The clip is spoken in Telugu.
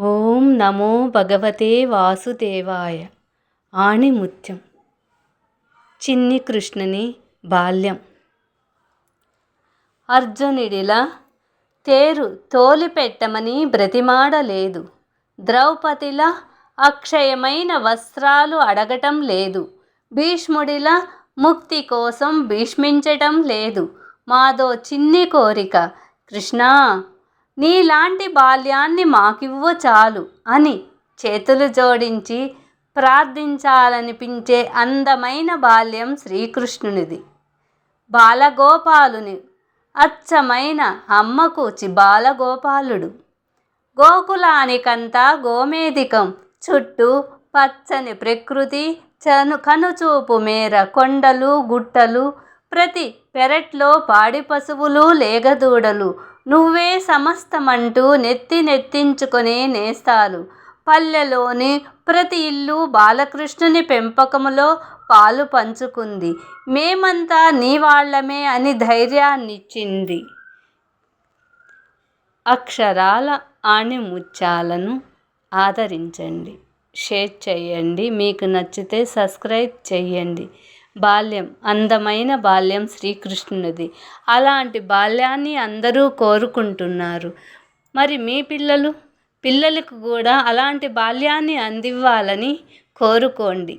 ఓం నమో భగవతే వాసుదేవాయ. ఆణిముత్యం. చిన్ని కృష్ణుని బాల్యం. అర్జునుడిలా తేరు తోలిపెట్టమని బ్రతిమాడలేదు. ద్రౌపదిలా అక్షయమైన వస్త్రాలు అడగటం లేదు. భీష్ముడిలా ముక్తి కోసం భీష్మించటం లేదు. మాదో చిన్ని కోరిక. కృష్ణా! నీలాంటి బాల్యాన్ని మాకివ్వు చాలు అని చేతులు జోడించి ప్రార్థించాలనిపించే అందమైన బాల్యం శ్రీకృష్ణునిది. బాలగోపాలుని అచ్చమైన అమ్మకూచి బాలగోపాలుడు. గోకులానికంతా గోమేధికం చుట్టూ పచ్చని ప్రకృతి చను కనుచూపు మేర కొండలు గుట్టలు ప్రతి పెరట్లో పాడి పశువులు లేగదూడలు నువ్వే సమస్తమంటూ నెత్తి నెత్తించుకునే నేస్తాలు. పల్లెలోని ప్రతి ఇల్లు బాలకృష్ణుని పెంపకములో పాలు పంచుకుంది. మేమంతా నీ వాళ్ళమే అని ధైర్యాన్నిచ్చింది. అక్షరాల ఆణిముత్యాలను ఆదరించండి. షేర్ చేయండి. మీకు నచ్చితే సబ్స్క్రైబ్ చేయండి. బాల్యం అందమైన బాల్యం శ్రీకృష్ణునిది. అలాంటి బాల్యాన్ని అందరూ కోరుకుంటున్నారు. మరి మీ పిల్లలు? పిల్లలకు కూడా అలాంటి బాల్యాన్ని అందివ్వాలని కోరుకోండి.